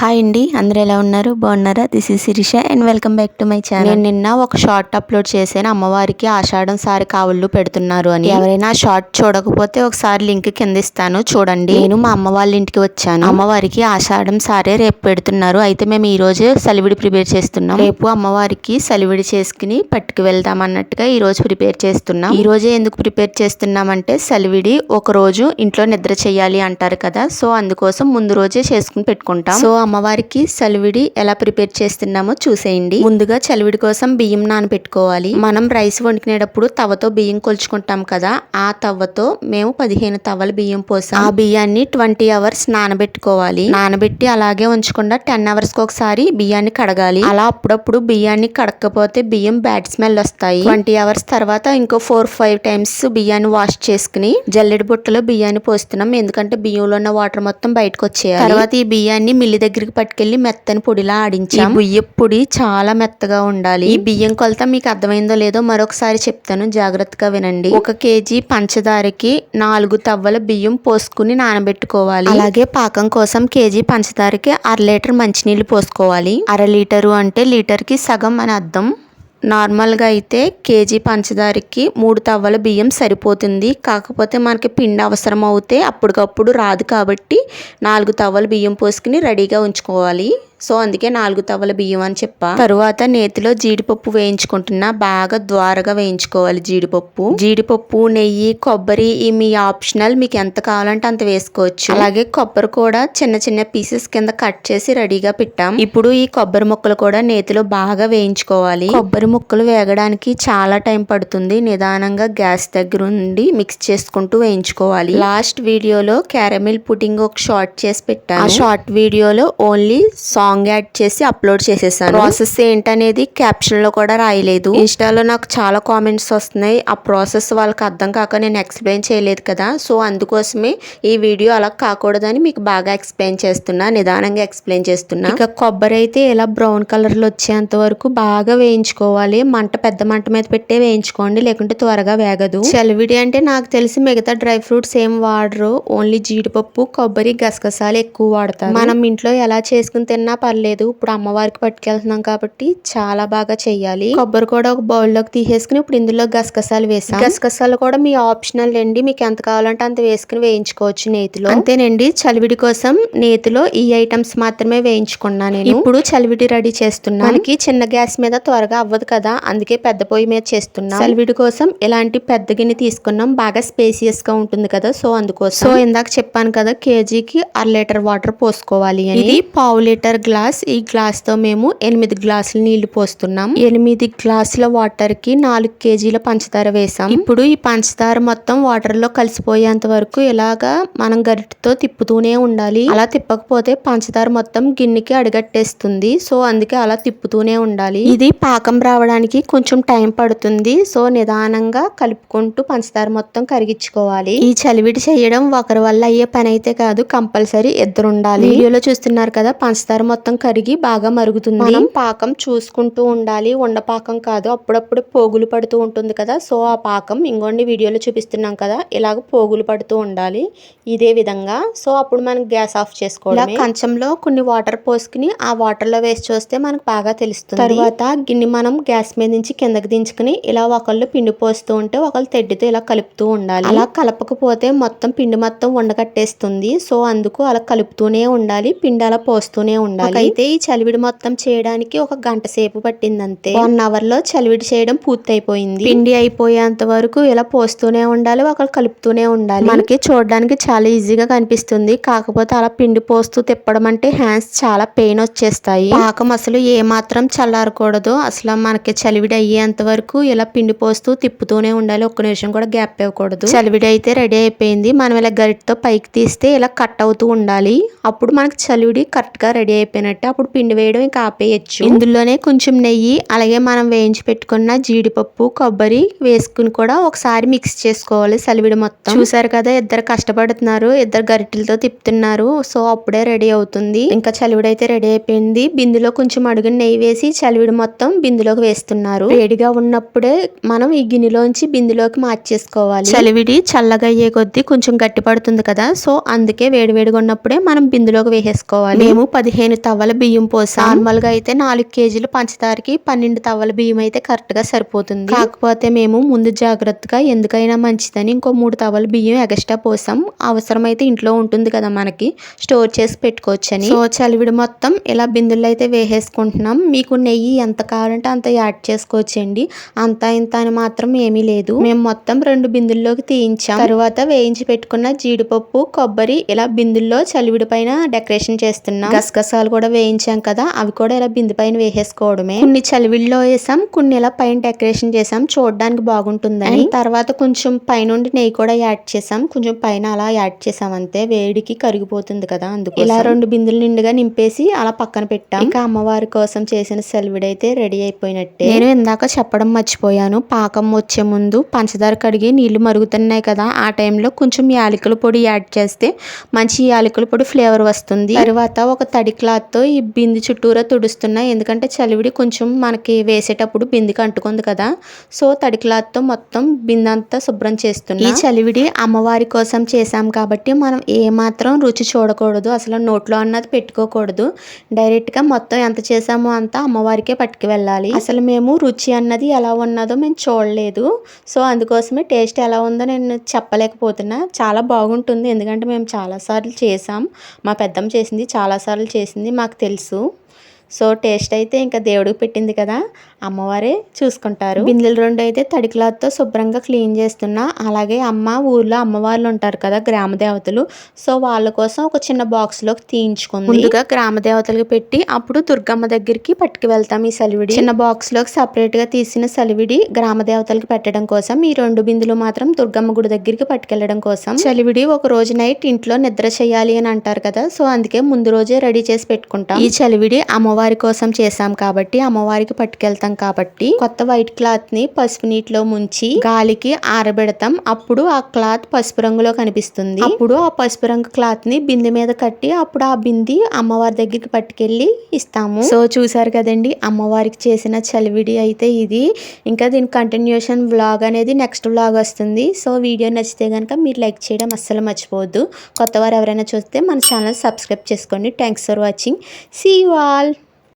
Hi అండి అందరూ ఎలా ఉన్నారు? బాగున్నారా? This is Sirisha and welcome back to my channel నేను నిన్న ఒక షార్ట్ అప్లోడ్ చేశాను. అమ్మవారికి ఆషాఢం సారి కావుళ్ళు పెడుతున్నారు అని. ఎవరైనా షార్ట్ చూడకపోతే ఒకసారి లింక్ కింద ఇస్తాను. చూడండి. నేను మా అమ్మ వాళ్ళ ఇంటికి వచ్చాను. అమ్మవారికి ఆషాఢం సారే రేపు పెడుతున్నారు. అయితే మేము ఈ రోజు సలివిడి ప్రిపేర్ చేస్తున్నాం. రేపు అమ్మవారికి సలివిడి చేసుకుని పట్టుకు వెళ్దాం అన్నట్టుగా ఈ రోజు ప్రిపేర్ చేస్తున్నాం. ఈ రోజే ఎందుకు ప్రిపేర్ చేస్తున్నామంటే సలివిడి ఒక రోజు ఇంట్లో నిద్ర చేయాలి అంటారు కదా. సో అందుకోసం ముందు రోజే చేసుకుని పెట్టుకుంటాం. సో అమ్మవారికి సలివిడి ఎలా ప్రిపేర్ చేస్తున్నామో చూసేయండి. ముందుగా చలివిడి కోసం బియ్యం నానబెట్టుకోవాలి. మనం రైస్ వండుకునేటప్పుడు తవ్వతో బియ్యం కొలుచుకుంటాం కదా ఆ తవ్వతో మేము పదిహేను తవ్వల బియ్యం పోసాం. ఆ బియ్యాన్ని ట్వంటీ అవర్స్ నానబెట్టుకోవాలి. నానబెట్టి అలాగే ఉంచకుండా టెన్ అవర్స్కి ఒకసారి బియ్యాన్ని కడగాలి. అలా అప్పుడప్పుడు బియ్యాన్ని కడకపోతే బియ్యం బ్యాడ్ స్మెల్ వస్తాయి. ట్వంటీ అవర్స్ తర్వాత ఇంకో ఫోర్ ఫైవ్ టైమ్స్ బియ్యాన్ని వాష్ చేసుకుని జల్లెడి బుట్టలో బియ్యాన్ని పోస్తున్నాం. ఎందుకంటే బియ్యంలో ఉన్న వాటర్ మొత్తం బయటకు వచ్చేయాలి. తర్వాత ఈ బియ్యాన్ని మిల్లి దగ్గర దగ్గరికి పట్టుకెళ్ళి మెత్తని పొడిలా ఆడించాం. బియ్యం పొడి చాలా మెత్తగా ఉండాలి. ఈ బియ్యం కొలత మీకు అర్థమైందో లేదో మరొకసారి చెప్తాను. జాగ్రత్తగా వినండి. ఒక కేజీ పంచదారకి నాలుగు తవ్వల బియ్యం పోసుకుని నానబెట్టుకోవాలి. అలాగే పాకం కోసం కేజీ పంచదారకి అర లీటర్ మంచినీళ్ళు పోసుకోవాలి. అర లీటరు అంటే లీటర్కి సగం అని అర్థం. నార్మల్గా అయితే కేజీ పంచదారకి మూడు తవ్వల బియ్యం సరిపోతుంది. కాకపోతే మనకి పిండి అవసరం అవుతే అప్పటికప్పుడు రాదు కాబట్టి నాలుగు తవ్వల బియ్యం పోసుకుని రెడీగా ఉంచుకోవాలి. సో అందుకే నాలుగు తవ్వల బియ్యం అని చెప్పా. తరువాత నేతిలో జీడిపప్పు వేయించుకుంటున్నా. బాగా ద్వారగా వేయించుకోవాలి జీడిపప్పు. జీడిపప్పు నెయ్యి కొబ్బరి ఈ మీ ఆప్షనల్. మీకు ఎంత కావాలంటే అంత వేసుకోవచ్చు. అలాగే కొబ్బరి కూడా చిన్న చిన్న పీసెస్ కింద కట్ చేసి రెడీగా పెట్టాం. ఇప్పుడు ఈ కొబ్బరి ముక్కలు కూడా నేతిలో బాగా వేయించుకోవాలి. కొబ్బరి ముక్కలు వేగడానికి చాలా టైం పడుతుంది. నిదానంగా గ్యాస్ దగ్గర ఉండి మిక్స్ చేసుకుంటూ వేయించుకోవాలి. లాస్ట్ వీడియోలో క్యారమిల్ పుడింగ్ ఒక షార్ట్ చేసి పెట్టాను. ఆ షార్ట్ వీడియోలో ఓన్లీ సాంగ్ యాడ్ చేసి అప్లోడ్ చేసేసాను. ప్రాసెస్ ఏంటనేది క్యాప్షన్లో కూడా రాయలేదు. ఇన్స్టాలో నాకు చాలా కామెంట్స్ వస్తున్నాయి. ఆ ప్రాసెస్ వాళ్ళకి అర్థం కాక నేను ఎక్స్ప్లెయిన్ చేయలేదు కదా. సో అందుకోసమే ఈ వీడియో అలా కాకూడదని మీకు బాగా ఎక్స్ప్లెయిన్ చేస్తున్నా నిదానంగా ఎక్స్ప్లెయిన్ చేస్తున్నా. ఇక కొబ్బరి అయితే ఇలా బ్రౌన్ కలర్లో వచ్చేంత వరకు బాగా వేయించుకోవాలి. మంట పెద్ద మంట మీద పెట్టే వేయించుకోండి లేకుంటే త్వరగా వేగదు. చలివిడి అంటే నాకు తెలిసి మిగతా డ్రై ఫ్రూట్స్ ఏం వాడరు. ఓన్లీ జీడిపప్పు కొబ్బరి గసగసాలు ఎక్కువ వాడతారు. మనం ఇంట్లో ఎలా చేసుకుని తిన్నా పర్లేదు. ఇప్పుడు అమ్మవారికి పట్టుకెళ్తున్నాం కాబట్టి చాలా బాగా చేయాలి కొబ్బరి కూడా ఒక బౌల్లోకి తీసేసుకుని ఇప్పుడు ఇందులో గసగసాలు వేసాం. గసగసాలు కూడా మీ ఆప్షనల్ అండి. మీకు ఎంత కావాలంటే అంత వేసుకుని వేయించుకోవచ్చు నేతిలో. అంతేనండి. చలివిడి కోసం నేతిలో ఈ ఐటమ్స్ మాత్రమే వేయించుకున్నా నేను. ఇప్పుడు చలివిడి రెడీ చేస్తున్నా. మనకి చిన్న గ్యాస్ మీద త్వరగా అవ్వదు కదా. అందుకే పెద్ద పొయ్యి మీద చేస్తున్నా. చలివిడి కోసం ఇలాంటి పెద్ద గిన్నె తీసుకున్నాం. బాగా స్పేసియస్గా ఉంటుంది కదా. సో అందుకోసం. సో ఇందాక చెప్పాను కదా కేజీకి అర లీటర్ వాటర్ పోసుకోవాలి అని. ఇది పావు లీటర్ గ్లాస్ ఈ గ్లాస్తో మేము ఎనిమిది గ్లాసులు నీళ్ళు పోస్తున్నాం. ఎనిమిది గ్లాసుల వాటర్కి నాలుగు కేజీల పంచదార వేసాం ఇప్పుడు ఈ పంచదార మొత్తం వాటర్లో కలిసిపోయేంత వరకు ఇలాగా మనం గరిటతో తిప్పుతూనే ఉండాలి. అలా తిప్పకపోతే పంచదార మొత్తం గిన్నెకి అడగట్టేస్తుంది. సో అందుకే అలా తిప్పుతూనే ఉండాలి. ఇది పాకం రావడానికి కొంచెం టైం పడుతుంది. సో నిదానంగా కలుపుకుంటూ పంచదార మొత్తం కరిగించుకోవాలి. ఈ చలివిడి చేయడం ఒకరి వల్ల అయ్యే పని అయితే కాదు కంపల్సరీ ఇద్దరు ఉండాలి. వీడియోలో చూస్తున్నారు కదా పంచదార మొత్తం కరిగి బాగా మరుగుతుంది. మనం పాకం చూసుకుంటూ ఉండాలి. ఉండ పాకం కాదు. అప్పుడప్పుడు పోగులు పడుతూ ఉంటుంది కదా. సో ఆ పాకం ఇంకోండి వీడియోలో చూపిస్తున్నాం కదా. ఇలాగ పోగులు పడుతూ ఉండాలి. ఇదే విధంగా. సో అప్పుడు మనం గ్యాస్ ఆఫ్ చేసుకోవాలి కంచంలో కొన్ని వాటర్ పోసుకుని ఆ వాటర్లో వేసి చూస్తే మనకు బాగా తెలుస్తుంది. తర్వాత గిన్నె మనం గ్యాస్ మీద నుంచి కిందకి దించుకుని ఇలా ఒకళ్ళు పిండి పోస్తూ ఉంటే ఒకళ్ళు తెడ్డితో ఇలా కలుపుతూ ఉండాలి. అలా కలపకపోతే మొత్తం పిండి మొత్తం ఉండగట్టేస్తుంది సో అందుకు అలా కలుపుతూనే ఉండాలి. పిండి అలా పోస్తూనే ఉండాలి. అయితే ఈ చలివిడి మొత్తం చేయడానికి ఒక గంట సేపు పట్టింది అంతే వన్ అవర్లో చలివిడి చేయడం పూర్తి అయిపోయింది పిండి అయిపోయేంత వరకు ఇలా పోస్తూనే ఉండాలి ఒకళ్ళు కలుపుతూనే ఉండాలి. మనకి చూడడానికి చాలా ఈజీగా కనిపిస్తుంది. కాకపోతే అలా పిండి పోస్తూ తిప్పడం అంటే హ్యాండ్స్ చాలా పెయిన్ వచ్చేస్తాయి. పాకం అసలు ఏ మాత్రం చల్లారకూడదు. అసలు మనకి చలివిడి అయ్యేంత వరకు ఇలా పిండి పోస్తూ తిప్పుతూనే ఉండాలి. ఒక్క నిమిషం కూడా గ్యాప్ ఇవ్వకూడదు. చలివిడి అయితే రెడీ అయిపోయింది. మనం ఇలా గరిటతో పైకి తీస్తే ఇలా కట్ అవుతూ ఉండాలి. అప్పుడు మనకి చలివిడి కరెక్ట్గా రెడీ అయిపోయినట్టు అప్పుడు పిండి వేయడం ఇంకా ఆపేయచ్చు. ఇందులోనే కొంచెం నెయ్యి అలాగే మనం వేయించి పెట్టుకున్న జీడిపప్పు కొబ్బరి వేసుకుని కూడా ఒకసారి మిక్స్ చేసుకోవాలి చలివిడి మొత్తం. చూసారు కదా ఇద్దరు కష్టపడుతున్నారు ఇద్దరు గరిటెలతో తిప్పుతున్నారు సో అప్పుడే రెడీ అవుతుంది. ఇంకా చలివిడి అయితే రెడీ అయిపోయింది. బిందులో కొంచెం అడుగు నెయ్యి వేసి చలివిడి మొత్తం బిందులోకి వేస్తున్నారు. వేడిగా ఉన్నప్పుడే మనం ఈ గిన్నెలోంచి బిందులోకి మార్చేసుకోవాలి. చలివిడి చల్లగా అయ్యే కొద్దీ కొంచెం గట్టి పడుతుంది కదా సో అందుకే వేడివేడిగా ఉన్నప్పుడే మనం బిందులోకి వేసేసుకోవాలి. మేము పదిహేను తవ్వల బియ్యం పోసాం నార్మల్గా అయితే నాలుగు కేజీలు పంచదారకి పన్నెండు తవ్వల బియ్యం అయితే కరెక్ట్గా సరిపోతుంది. కాకపోతే మేము ముందు జాగ్రత్తగా ఎందుకైనా మంచిదని ఇంకో మూడు తవ్వల బియ్యం ఎగస్ట్రా పోసాం. అవసరమైతే ఇంట్లో ఉంటుంది కదా మనకి స్టోర్ చేసి పెట్టుకోవచ్చని. సో చలివిడి మొత్తం ఇలా బిందుల్లో అయితే వేసేసుకుంటున్నాం. మీకు నెయ్యి ఎంత కావాలంటే అంత యాడ్ చేసుకోవచ్చండి. అంత ఇంత అని మాత్రం ఏమీ లేదు. మేము మొత్తం రెండు బిందుల్లోకి తీయించాం. తర్వాత వేయించి పెట్టుకున్న జీడిపప్పు కొబ్బరి ఇలా బిందుల్లో చలివిడి పైన డెకరేషన్ చేస్తున్నాం. గసగసాలు కూడా వేయించాం కదా అవి కూడా ఇలా బిందు పైన వేసేసుకోవడమే. కొన్ని చలివిడిలో వేసాం కొన్ని ఇలా పైన డెకరేషన్ చేసాం చూడడానికి బాగుంటుందని. తర్వాత కొంచెం పైనుండి నెయ్యి కూడా యాడ్ చేసాం కొంచెం పైన అలా యాడ్ చేసాం అంతే. వేడికి కరిగిపోతుంది కదా అందుకు ఇలా రెండు బిందులు నిండుగా నింపేసి అలా పక్కన పెట్టాం. ఇంకా అమ్మవారి కోసం చేసిన సెలవిడి అయితే రెడీ అయిపోయినట్టే. నేను ఇందాక చెప్పడం మర్చిపోయాను పాకం వచ్చే ముందు పంచదార కడిగి నీళ్ళు మరుగుతున్నాయి కదా ఆ టైంలో కొంచెం యాలకుల పొడి యాడ్ చేస్తే మంచి యాలకుల పొడి ఫ్లేవర్ వస్తుంది. తర్వాత ఒక తడి క్లాత్ తో ఈ బింది చుట్టూరా తుడుస్తున్నా. ఎందుకంటే చలివిడి కొంచెం మనకి వేసేటప్పుడు బిందికి అంటుకుంది కదా. సో తడి క్లాత్తో మొత్తం బిందంతా అంతా శుభ్రం చేస్తున్నా. ఈ చలివిడి అమ్మవారి కోసం చేసాం కాబట్టి మనం ఏ మాత్రం రుచి చూడకూడదు. అసలు నోట్లో అన్నది పెట్టుకోకూడదు. డైరెక్ట్గా మొత్తం ఎంత చేసామో అంతా అమ్మవారికే పట్టుకు వెళ్ళాలి. అసలు మేము రుచి అన్నది ఎలా ఉన్నదో మేము చూడలేదు. సో అందుకోసమే టేస్ట్ ఎలా ఉందో నేను చెప్పలేకపోతున్నా. చాలా బాగుంటుంది. ఎందుకంటే మేము చాలాసార్లు చేసాం మా పెద్దమ్మ చేసింది చాలాసార్లు చేసింది. మాకు తెలుసు. సో టేస్ట్ అయితే ఇంకా దేవుడికి పెట్టింది కదా. అమ్మవారే చూసుకుంటారు. బిందెలు రెండు అయితే తడి క్లాత్తో శుభ్రంగా క్లీన్ చేస్తున్నా. అలాగే అమ్మ ఊర్లో అమ్మవార్లు ఉంటారు కదా గ్రామ దేవతలు. సో వాళ్ళ కోసం ఒక చిన్న బాక్స్లోకి తీయించుకుంది. ముందుగా గ్రామ దేవతలకు పెట్టి అప్పుడు దుర్గమ్మ దగ్గరికి పట్టుకు వెళ్తాం ఈ సలివిడి. చిన్న బాక్స్లోకి సపరేట్గా తీసిన సలివిడి గ్రామ దేవతలకు పెట్టడం కోసం ఈ రెండు బిందులు మాత్రం దుర్గమ్మ గుడి దగ్గరికి పట్టుకెళ్ళడం కోసం. చలివిడి ఒక రోజు నైట్ ఇంట్లో నిద్ర చేయాలి అని అంటారు కదా. సో అందుకే ముందు రోజే రెడీ చేసి పెట్టుకుంటాం. ఈ చలివిడి అమ్మవారి కోసం చేసాం కాబట్టి అమ్మవారికి పట్టుకెళ్తాం కాబట్టి కొత్త వైట్ క్లాత్ని పసుపు నీటిలో ముంచి గాలికి ఆరబెడతాం. అప్పుడు ఆ క్లాత్ పసుపు రంగులో కనిపిస్తుంది. అప్పుడు ఆ పసుపు రంగు క్లాత్ని బిందె మీద కట్టి అప్పుడు ఆ బింది అమ్మవారి దగ్గరికి పట్టుకెళ్ళి ఇస్తాము. సో చూసారు కదండి అమ్మవారికి చేసిన చలివిడి అయితే ఇది. ఇంకా దీని కంటిన్యూషన్ వ్లాగ్ అనేది నెక్స్ట్ వ్లాగ్ వస్తుంది. సో వీడియో నచ్చితే కనుక మీరు లైక్ చేయడం అస్సలు మర్చిపోవద్దు. కొత్త వారు ఎవరైనా చూస్తే మన ఛానల్ సబ్స్క్రైబ్ చేసుకోండి. Thanks for watching see you all